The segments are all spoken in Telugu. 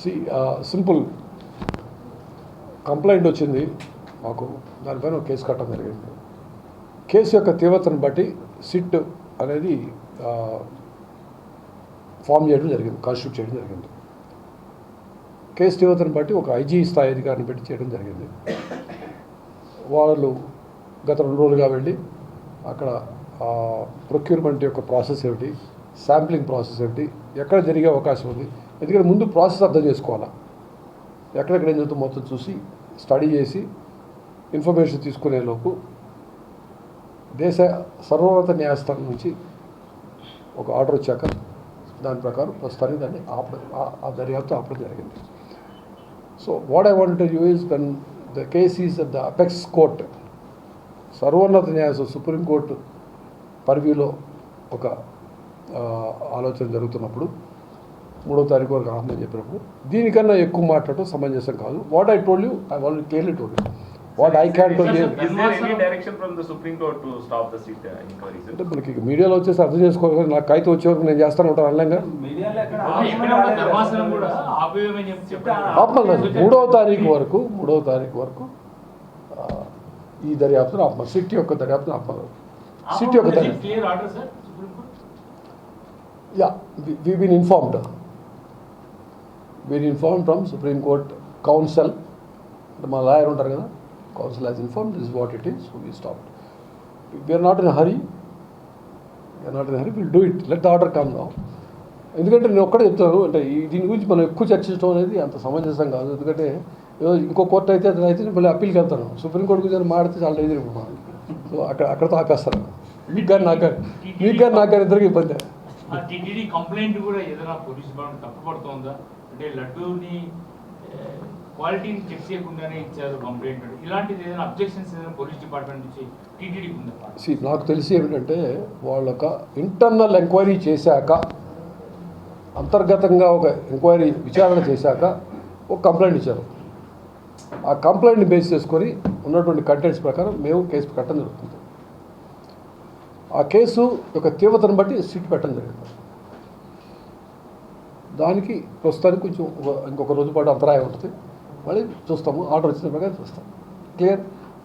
సి సింపుల్ కంప్లైంట్ వచ్చింది మాకు. దానిపైన ఒక కేసు కట్టడం జరిగింది. కేసు యొక్క తీవ్రతను బట్టి సిట్ అనేది ఫామ్ చేయడం జరిగింది కాన్స్టిట్యూట్ చేయడం జరిగింది. కేసు తీవ్రతను బట్టి ఒక ఐజీ స్థాయి అధికారిని పెట్టి చేయడం జరిగింది. వాళ్ళు గత రెండు రోజులుగా వెళ్ళి అక్కడ ప్రొక్యూర్మెంట్ యొక్క ప్రాసెస్ ఏమిటి శాంప్లింగ్ ప్రాసెస్ ఏమిటి ఎక్కడ జరిగే అవకాశం ఉంది ఎందుకంటే ముందు ప్రాసెస్ అర్థం చేసుకోవాలా. ఎక్కడెక్కడ ఏం జరుగుతుందో మొత్తం చూసి స్టడీ చేసి ఇన్ఫర్మేషన్ తీసుకునే లోపు దేశ సర్వోన్నత న్యాయస్థానం నుంచి ఒక ఆర్డర్ వచ్చాక దాని ప్రకారం ప్రస్తుతానికి దాన్ని ఆపడం ఆ- దర్యాప్తు ఆపడం జరిగింది. So what I want you is then the case is the apex court సర్వోన్నత న్యాయస్థానం సుప్రీంకోర్టు పరిధిలో ఒక ఆలోచన జరుగుతున్నప్పుడు మూడో తారీఖు వరకు ఆపమని చెప్పినప్పుడు దీనికన్నా ఎక్కువ మాట్లాడటం సమంజసం కాదు. What I told you I will clearly told you what I can tell you? అంటే మనకి మీడియాలో వచ్చేసి అర్థం చేసుకోవాలి. నాకు కాగితం వచ్చే వరకు నేను చేస్తాను ఉంటాను అనలేంగా? మీడియాలో ఎక్కడ ఎక్కడ ఉన్న ధర్మాసనం కూడా ఆపేయమని చెప్పి చెప్పారు. ఆపమన్నారు మూడవ తారీఖు వరకు మూడవ తారీఖు వరకు ఆ, ఈ దర్యాప్తును ఆపమన్నారు సిటీ యొక్క దర్యాప్తును ఆపమన్నారు సిటీ యొక్క దర్యాప్తు yeah we been informed been inform from supreme court counsel అంటే మా లాయర్ ఉంటారు కదా counsel has inform this what it is we stop we're not in hurry we're not in hurry will do it let the order come now ఎందుకంటే నేను ఒక్కడే చెప్తాను అంటే దీని గురించి మనం ఎక్కువ చర్చించడం అనేది అంత సమంజసం కాదు. ఎందుకంటే ఇంకో కోర్టు అయితే అతను అయితే మళ్ళీ అప్పీల్కి వెళ్తాను. సుప్రీం కోర్టు గురించి మాడితే చాలా డేంజర్ ఇప్పుడు సో అక్కడ అక్కడతో ఆపేస్తాను మీకు కానీ నాకు కానీ మీకు కానీ నాకు కానీ ఇద్దరికి ఇబ్బంది. కంప్లైంట్ కూడా ఏదైనా పోలీస్ డిపార్ట్మెంట్ అంటే లడ్డూని క్వాలిటీని చెక్ చేయకుండానే ఇచ్చారు కంప్లైంట్ ఇలాంటిది ఏదైనా అబ్జెక్షన్స్ ఏదైనా పోలీస్ డిపార్ట్మెంట్ నుంచి టీటీడీకి ఉందా నాకు తెలిసి ఏమిటంటే వాళ్ళొక ఇంటర్నల్ ఎంక్వైరీ చేశాక అంతర్గతంగా ఒక ఎంక్వైరీ విచారణ చేశాక ఒక కంప్లైంట్ ఇచ్చారు. ఆ కంప్లైంట్ని బేస్ చేసుకొని ఉన్నటువంటి కంటెంట్స్ ప్రకారం మేము కేసు కట్టడం జరుగుతుంది. ఆ కేసు యొక్క తీవ్రతను బట్టి సిట్ పెట్టడం జరిగింది దానికి ప్రస్తుతానికి కొంచెం ఇంకొక రోజు పాటు అంతరాయం ఉంటుంది. మళ్ళీ చూస్తాము. ఆర్డర్ వచ్చిన ప్రకారం చూస్తాం. క్లియర్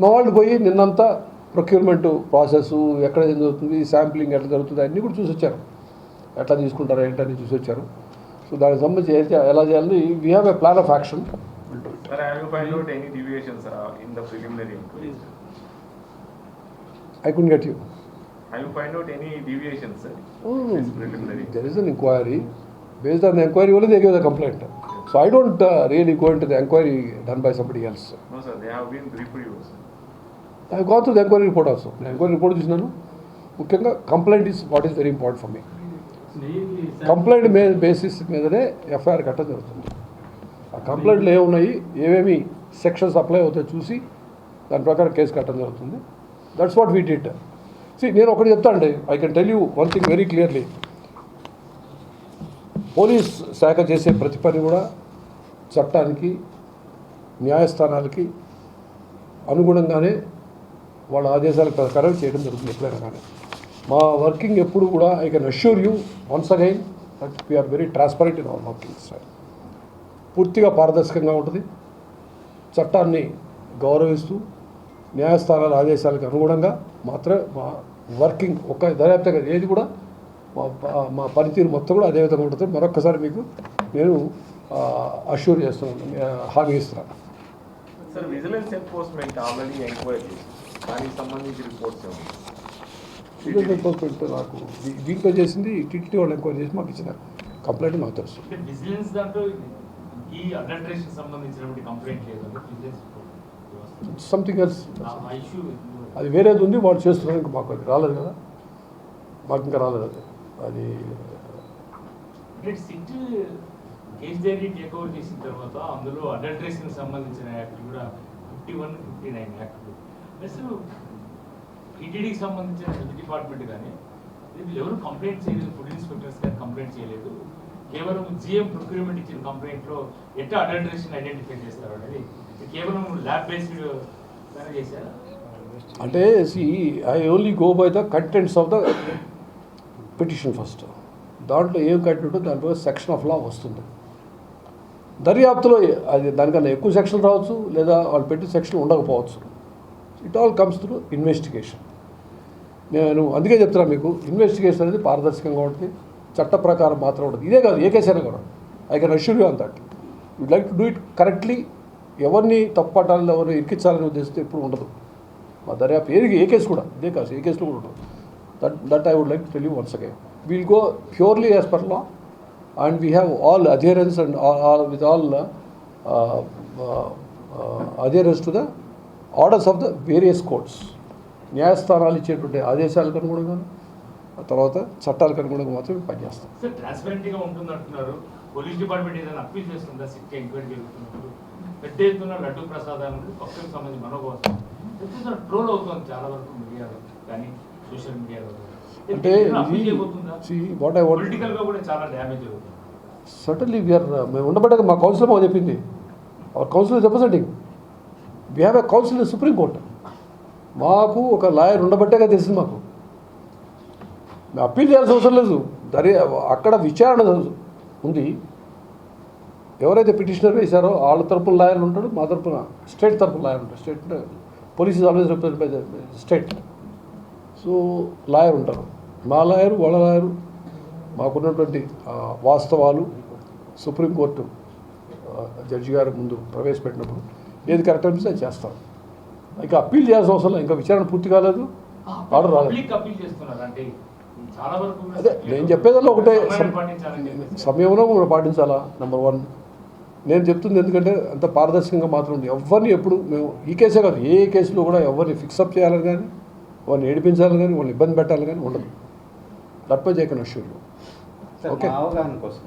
మా వాళ్ళు పోయి నిన్నంతా ప్రొక్యూర్మెంట్ ప్రాసెస్ ఎక్కడ ఏం జరుగుతుంది శాంప్లింగ్ ఎట్లా జరుగుతుంది అన్నీ కూడా చూసి వచ్చారు ఎట్లా తీసుకుంటారు ఏంటని చూసి వచ్చారు సో దానికి సంబంధించి చేయాలి ఎలా చేయాలని we have a plan of action? I could get you out any deviations, sir? This preliminary. There is an enquiry based on the enquiry only they give the complaint so I don't really go into the enquiry done by somebody else No, sir, they have been briefed you, sir. I go through the enquiry report also నేను ఎంక్వైరీ రిపోర్ట్ చూసినాను ముఖ్యంగా complaint is what is very important for me complaint May basis మీదనే ఎఫ్ఐఆర్ కట్టడం జరుగుతుంది. ఆ కంప్లైంట్లు ఏమున్నాయి? ఏమేమి సెక్షన్స్ అప్లై అవుతాయో చూసి దాని ప్రకారం కేసు కట్టడం జరుగుతుంది. That's what we did see నేను ఒకటి చెప్తానండి. I can tell you one thing very clearly police శాఖ చేసే ప్రతి పని కూడా చట్టానికి న్యాయస్థానాలకి అనుగుణంగానే వాళ్ళ ఆదేశాల ప్రకారం చేయడం జరుగుతుంది ఎప్పుడైనా కానీ. మా వర్కింగ్ ఎప్పుడు కూడా I can assure you once again that we're very transparent in our working sir పూర్తిగా పారదర్శకంగా ఉంటుంది. చట్టాన్ని గౌరవిస్తూ న్యాయస్థానాల ఆదేశాలకు అనుగుణంగా మాత్రమే మా వర్కింగ్ ఒక దర్యాప్తు ఏది కూడా మా మా పనితీరు మొత్తం కూడా అదే విధంగా ఉంటుంది. మరొక్కసారి మీకు నేను అష్యూర్ చేస్తున్నాను. హామీ ఇస్తున్నాను you. దానికి సంబంధించి రిపోర్ట్స్ ఏమి సివిల్ ఎన్ఫోర్స్మెంట్ నాకు దీంట్లో చేసింది టీటీడీ వాళ్ళు ఎంక్వైరీ చేసి మాకు ఇచ్చిన కంప్లైంట్ మాకు తెలుసు. విజిలెన్స్ దాంట్లో ఈ అడల్ట్రేషన్ సంబంధించినటువంటి కంప్లైంట్ లేదు. సంథింగ్ ఎల్స్ అది వేరేది ఉంది వాళ్ళు చేస్తున్నారు ఇంకా మాకు అది రాలేదు కదా. మాకు ఇంకా రాలేదు అది. అది అంటే SIT case diary take over చేసిన తర్వాత అందులో అడల్ట్రేషన్ సంబంధించిన యాక్ట్ కూడా fifty one fifty nine act సంబంధించిన హెల్త్ డిపార్ట్మెంట్ కానీ ఎవరు కంప్లైంట్ చేయలేదు ఫుడ్ ఇన్స్పెక్టర్స్ కానీ కంప్లైంట్ చేయలేదు. కేవలం జిఎం ప్రొక్యూర్మెంట్ ఇచ్చిన కంప్లైంట్లో ఎట్లా అడల్ట్రేషన్ ఐడెంటిఫై చేస్తారు అనేది ఇది కేవలం ల్యాబ్ బేస్డ్ చేశారా? అంటే see I only go by the contents of the petition first దాంట్లో ఏం కట్టినట్టు దానిపై సెక్షన్ ఆఫ్ లా వస్తుంది. దర్యాప్తులో అది దానికన్నా ఎక్కువ సెక్షన్ రావచ్చు లేదా వాళ్ళు పెట్టిన సెక్షన్ ఉండకపోవచ్చు. It all comes through investigation నేను అందుకే చెప్తున్నా మీకు ఇన్వెస్టిగేషన్ అనేది పారదర్శకంగా ఉంటుంది చట్ట ప్రకారం మాత్రం ఉంటుంది. ఇదే కాదు ఏ కేసు అయినా కూడా. I can assure you on that would like to do it correctly ఎవరిని తప్పట్టాలని ఎవరిని ఇరికించాలని ఉద్దేశంతో ఎప్పుడు ఉండదు. మా దర్యాప్తు ఏది ఏ కేసు కూడా ఇదే కాదు ఏ కేసులో కూడా ఉండదు. That that I would like to tell you once again will go purely as per law and we have all adherence and all with all adherence to the orders of the various courts న్యాయస్థానాలు ఇచ్చేటువంటి ఆదేశాలకు అనుగుణంగా ఆ తర్వాత చట్టాలకు అనుగుణంగా మాత్రమే పనిచేస్తాం. సార్ ట్రాన్స్పరెంట్ ఉంటుంది అంటున్నారు పోలీస్ డిపార్ట్మెంట్ ఏదైనా అప్పీల్ చేస్తుందా? సిట్ ఎంక్వైరీ జరుగుతున్నప్పుడు. పెద్ద ఎత్తున లడ్డు ప్రసాదానికి పక్కకు సంబంధించి మనోభావం ట్రోల్ అవుతుంది చాలా వరకు మీడియాలో. కానీ సోషల్ మీడియాలో అంటే కూడా చాలా డ్యామేజ్ అవుతుంది. సటన్లీ వీఆర్ మేము ఉండబట్టాక మా కౌన్సిలర్ మాకు చెప్పింది. Our counsellor representing we have a counsel supreme court మాకు ఒక లాయర్ ఉండబట్టాక తెలిసింది మాకు. మేము అప్పీల్ చేయాల్సిన అవసరం లేదు. దర్యా అక్కడ విచారణ ఉంది. ఎవరైతే పిటిషనర్ వేశారో వాళ్ళ తరపున లాయర్ ఉంటాడు మా తరపున స్టేట్ తరపున లాయర్ ఉంటాడు state police always represent by the state so lawyer ఉంటారు. మా లాయరు వాళ్ళ లాయరు మాకున్నటువంటి వాస్తవాలు సుప్రీంకోర్టు జడ్జి గారి ముందు ప్రవేశపెట్టినప్పుడు ఏది కరెక్ట్ అనిపిస్తే అది చేస్తాం. ఇంకా అప్పీల్ చేయాల్సిన అవసరం ఇంకా విచారణ పూర్తి కాలేదు. ఆర్డర్ రాలేదు. కూడా అదే నేను చెప్పేదల్లో ఒకటే. సమయంలో మనం పాటించాలా? నెంబర్ వన్ నేను చెప్తుంది ఎందుకంటే అంత పారదర్శకంగా మాత్రం ఉంది ఎవరిని ఎప్పుడు మేము ఈ కేసే కాదు. ఏ కేసులో కూడా ఎవరిని ఫిక్సప్ చేయాలని కానీ వాళ్ళని ఏడిపించాలని కానీ వాళ్ళని ఇబ్బంది పెట్టాలని కానీ ఉండదు. That much I can assure okay. అవగాహన కోసం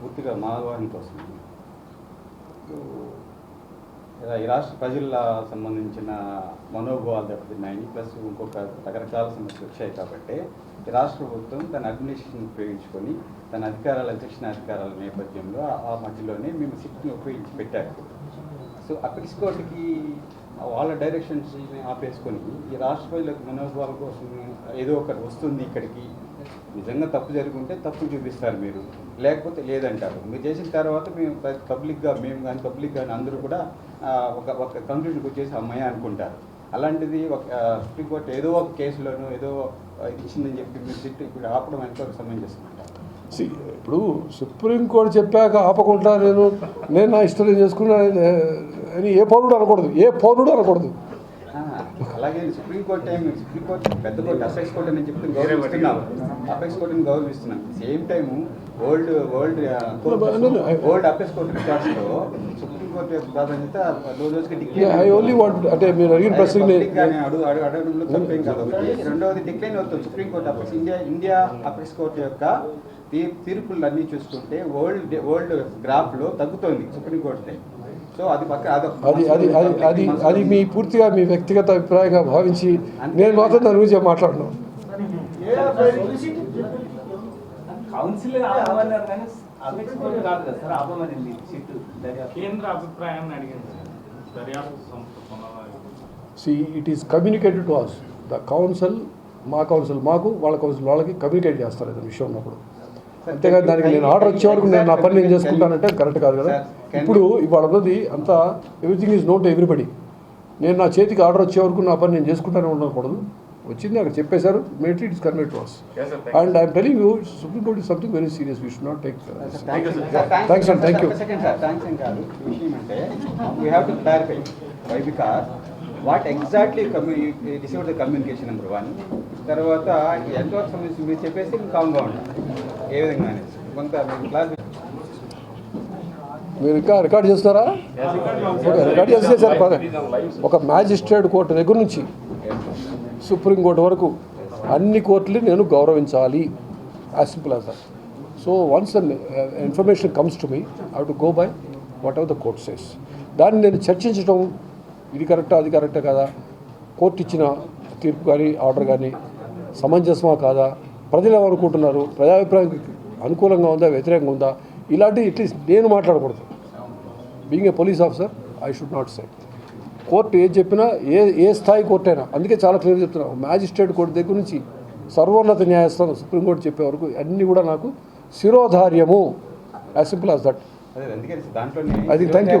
పూర్తిగా మా అవగాహన కోసం ఇలా ఈ రాష్ట్ర ప్రజల సంబంధించిన మనోభావాలు దెబ్బతిన్నాయి. ప్లస్ ఇంకొక రకరకాల సమస్యలు వచ్చాయి కాబట్టి ఈ రాష్ట్ర ప్రభుత్వం తన అడ్మినిస్ట్రేషన్ ఉపయోగించుకొని తన అధికారాల శిక్షణ అధికారాల నేపథ్యంలో ఆ- మధ్యలోనే మేము సిట్ని ఉపయోగించి పెట్టారు. సో కోర్టుకి వాళ్ళ డైరెక్షన్స్ ఆపేసుకొని ఈ రాష్ట్ర ప్రజలకు మనోభావాల కోసం ఏదో ఒకటి వస్తుంది ఇక్కడికి. నిజంగా తప్పు జరుగుంటే తప్పు చూపిస్తారు మీరు. లేకపోతే లేదంటారు. మీరు చేసిన తర్వాత మేము పబ్లిక్గా మేము కానీ పబ్లిక్ కానీ అందరూ కూడా ఒక ఒక కంక్లూషన్కి వచ్చేసి అమ్మాయి అనుకుంటారు. అలాంటిది ఒక సుప్రీంకోర్టు ఏదో ఒక కేసులోనూ ఏదో ఇచ్చిందని చెప్పి మీరు సిట్ ఇప్పుడు ఆపడం ఎంతవరకు సమంజసం అంటారు ఇప్పుడు సుప్రీంకోర్టు చెప్పాక ఆపకుండా నేను నేను నా ఇష్టం నేను చేసుకున్నా అని ఏ పౌరుడు అనకూడదు ఏ పౌరుడు అనకూడదు. అలాగే supreme court time supreme court పెద్ద కోర్టు అపెక్స్ కోర్టు అని చెప్పి గౌరవిస్తున్నాం అపెక్స్ కోర్టుని గౌరవిస్తున్నాం same time old old old apex court రికార్డ్స్లో supreme court I only want అంటే మీరు అడిగిన కాదు. ఒకటి రెండవది డిక్లైన్ అవుతుంది supreme court apex India India apex court యొక్క తీ- తీర్పులు అన్నీ చూసుకుంటే వరల్డ్ వరల్డ్ గ్రాఫ్లో తగ్గుతోంది సుప్రీంకోర్టు సో అది అది అది అది అది మీ పూర్తిగా మీ వ్యక్తిగత అభిప్రాయంగా భావించి నేను మాత్రం దాని గురించి మాట్లాడను. కౌన్సిల్ ఆపమన్నారు కానీ అపెక్స్ కోర్టు కాదు కదా సార్ ఆపమనింది సిట్ దర్యాప్తు. కేంద్ర అభిప్రాయాన్ని అడిగింది. దర్యాప్తు సంస్థ కొనాలని. See it is communicated to us the counsel మా కౌన్సిల్ మాకు వాళ్ళ కౌన్సిల్ వాళ్ళకి కమ్యూనికేట్ చేస్తారు ఏదైనా విషయం ఉన్నప్పుడు. అంతేగాని దానికి నేను ఆర్డర్ వచ్చే వరకు నేను నా పని నేను చేసుకుంటానంటే కరెక్ట్ కాదు కదా. ఇప్పుడు ఇవాళ ఉన్నది అంతా ఎవ్రీథింగ్ ఈజ్ నోట్ ఎవ్రీబడి నేను నా చేతికి ఆర్డర్ వచ్చే వరకు నా పని నేను చేసుకుంటానే ఉండకూడదు. వచ్చింది అక్కడ చెప్పేశారు mate it is conveyed to us and I'm telling you supreme court is something very serious we should not take thanks thanks and కాదు ఈ విషయం అంటే we have to clarify why because what exactly receive the communication number one తర్వాత ఎంతవరకు సంబంధించి మీరు చెప్పేసి కామ్గా ఉండాలి ఏ విధంగా అనేసి కొంత క్లారిఫై మీరు ఇంకా రికార్డ్ చేస్తారా? ఓకే రికార్డ్ చేస్తే సరే. ఒక మ్యాజిస్ట్రేట్ కోర్టు దగ్గర నుంచి సుప్రీంకోర్టు వరకు అన్ని కోర్టులు నేను గౌరవించాలి. As simple as that so once information comes to me I to go by whatever the court says దాన్ని నేను చర్చించడం ఇది కరెక్టా అది కరెక్టా కదా? కోర్టు ఇచ్చిన తీర్పు కానీ ఆర్డర్ కానీ సమంజసమా కాదా? ప్రజలు ఏమనుకుంటున్నారు? ప్రజాభిప్రాయం అనుకూలంగా ఉందా? వ్యతిరేకంగా ఉందా? ఇలాంటి అట్లీస్ట్ నేను మాట్లాడకూడదు. Being a police officer I should not say court ఏది చెప్పినా ఏ ఏ స్థాయి కోర్టు అయినా అందుకే చాలా క్లియర్ చెప్తున్నా మ్యాజిస్ట్రేట్ కోర్టు దగ్గర నుంచి సర్వోన్నత న్యాయస్థానం సుప్రీంకోర్టు చెప్పే వరకు అన్నీ కూడా నాకు శిరోధార్యము. యాజ్ సింపుల్ యాజ్ దట్ అదే అందుకని దాంట్లోనే